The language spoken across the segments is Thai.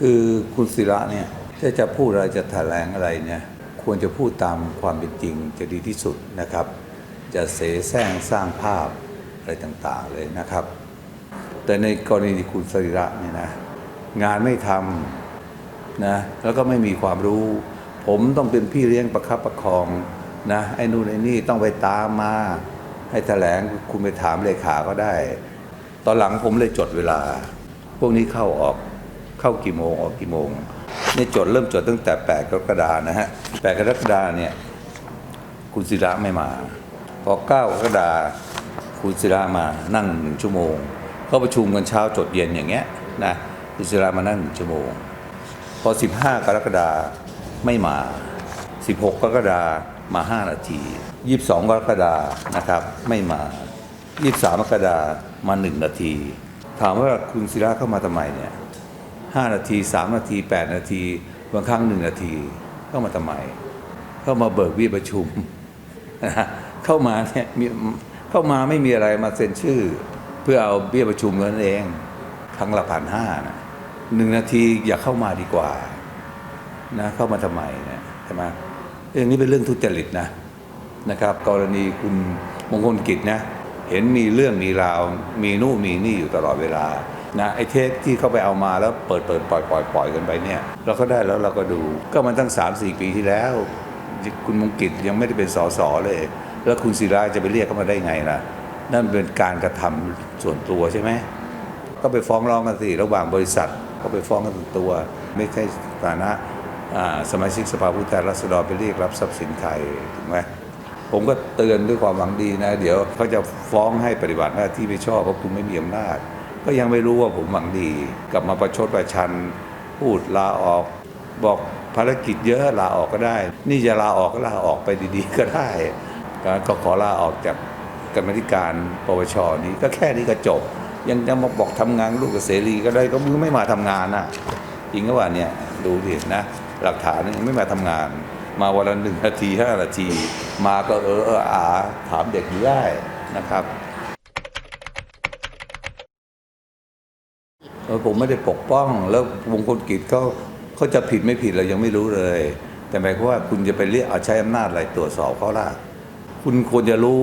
คือคุณศิระเนี่ยถ้าจะพูดอะไรจะแถลงอะไรเนี่ยควรจะพูดตามความเป็นจริงจะดีที่สุดนะครับ จะเสแสร้งสร้างภาพอะไรต่างๆเลยนะครับ แต่ในกรณีคุณศิระเนี่ยนะงานไม่ทำนะแล้วก็ไม่มีความรู้ ผมต้องเป็นพี่เลี้ยงประคับประคองนะไอ้นู่นไอ้นี่ต้องไปตามมาให้แถลงคุณไปถามเลขาก็ได้ ตอนหลังผมเลยจดเวลา พวกนี้เข้าออก เข้ากี่โมงออกกี่โมงนี่จดเริ่มจดตั้งแต่ 8 กรกฎานะฮะ 8 กรกฎาเนี่ยคุณศิระไม่มา พอ 9 กรกฎาคุณศิระมานั่งหนึ่งชั่วโมงเขาประชุมกันเช้าจดเย็นอย่างเงี้ยนะคุณศิระมานั่งหนึ่งชั่วโมง พอ 15 กรกฎาไม่มา 16 กรกฎามา 5 นาที 22 กรกฎานะครับไม่มา 23 กรกฎามา 1 นาที ถามว่าคุณศิระเข้ามาทำไมเนี่ย 5 นาที 3 นาที 8 นาที บางครั้ง 1 นาที เข้ามาทำไม เข้ามาเบิกเบี้ยประชุมเข้ามาเนี่ยมีเข้ามาไม่มีอะไรมาเซ็นชื่อ เพื่อเอาเบี้ยประชุมนั่นเอง ครั้งละพันห้านะหนึ่งนาทีอย่าเข้ามาดีกว่านะเข้ามาทำไมเนี่ยใช่ไหมเรื่องนี้เป็นเรื่องทุจริตนะนะครับ กรณีคุณมงคลกิจนะ เห็นมีเรื่องมีราว มีนู่นมีนี่อยู่ตลอดเวลานะไอ้เทปที่เขาไปเอามาแล้วเปิดเปิดปล่อยปล่อยปล่อยกันไปเนี่ย เราก็ได้แล้วเราก็ดู ก็มันตั้ง 3 4 ปีที่แล้ว คุณมงกิจยังไม่ได้เป็นสสเลย แล้วคุณศิระจะไปเรียกเขามาได้ไงล่ะ นั่นเป็นการกระทำส่วนตัวใช่ไหมก็ไปฟ้องร้องกันสิระหว่างบริษัทก็ไปฟ้องกันส่วนตัว ไม่ใช่ฐานะสมาชิกสภาผู้แทนราษฎรไปเรียกรับทรัพย์สินใครถูกไหม ผมก็เตือนด้วยความหวังดีนะ เดี๋ยวเขาจะฟ้องให้ปฏิบัติหน้าที่ไม่ชอบเพราะคุณไม่มีอำนาจ ก็ยังไม่รู้ว่าผมหวังดี กลับมาประชดประชัน พูดลาออก บอกภารกิจเยอะลาออกก็ได้ นี่จะลาออกก็ลาออกไปดีๆ ก็ได้ก็ขอลาออกจากกรรมธิการปปชนี้ก็แค่นี้ก็จบ ยังจะมาบอกทำงานลูกกับเสรีก็ได้ก็มึงไม่มาทำงานน่ะจริงก็ว่าเนี่ยดูดินะหลักฐานยังไม่มาทำงาน มาวันละหนึ่งนาทีห้านาที มาก็เออเอออาถามเด็กอยู่ได้นะครับเออผมไม่ได้ปกป้องแล้ววงคลกิจเขาเขาจะผิดไม่ผิดเรายังไม่รู้เลย แต่หมายความว่าคุณจะไปเรียกเอาใช้อำนาจอะไรตรวจสอบเขาล่ะคุณควรจะรู้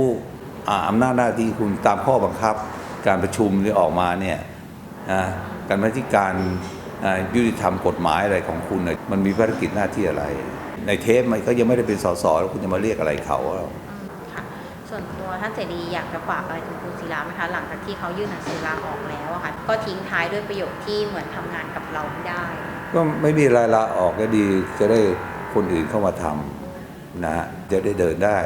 อาอำนาจหน้าที่คุณตามข้อบังคับ การประชุมที่ออกมาเนี่ยนะการบัญชีการ ยุติธรรมกฎหมายอะไรของคุณน่ะมันมีภารกิจหน้าที่อะไร ในเทปมันก็ยังไม่ได้เป็นสสแล้วคุณจะมาเรียกอะไรเขาอะอืมค่ะส่วนตัวท่านเสรีอยากจะฝากอะไรถึงคุณศิลาไหมคะหลังจากที่เขายื่นหนังสือลาออกแล้วอะค่ะก็ทิ้งท้ายด้วยประโยคที่เหมือนทำงานกับเราไม่ได้ ก็ไม่มีรายลาออกก็ดีจะได้คนอื่นเข้ามาทำนะฮะจะได้เดินได้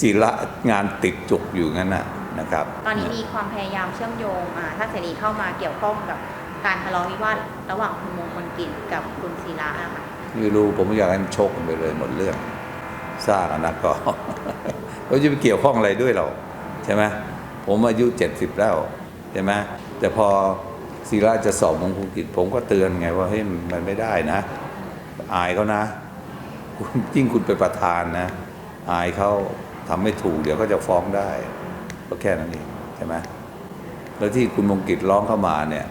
ศิละงานติดจุกอยู่งั้นนะนะครับ ตอนนี้มีความพยายามเชื่อมโยงอ่าท่านเสรีเข้ามาเกี่ยวข้องกับ การทะเลาะวิวาทระหว่างคุณมงคลกิจกับคุณศิลาอะค่ะไม่รู้ผมอยากให้มันชกกันไปเลยหมดเรื่องสร้างอนาคตเขาจะไปเกี่ยวข้องอะไรด้วยเราใช่ไหมผมอายุเจ็ดสิบแล้วใช่ไหมแต่พอศิระจะสอบมงคลกิจ ผมก็เตือนไงว่าเฮ้ยมันไม่ได้นะ อายเขานะยิ่งคุณเป็นประธานนะ อายเขาทำไม่ถูกเดี๋ยวเขาจะฟ้องได้ ก็แค่นั้นเองใช่ไหมแล้วที่คุณมงกิจร้องเข้ามาเนี่ย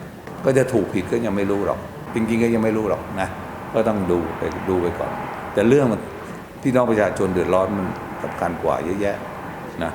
ก็จะถูกผิดก็ยังไม่รู้หรอก จริงๆก็ยังไม่รู้หรอกนะก็ต้องดูไปดูไปก่อน แต่เรื่องมันพี่น้องประชาชนเดือดร้อนมันสำคัญกว่าเยอะแยะนะ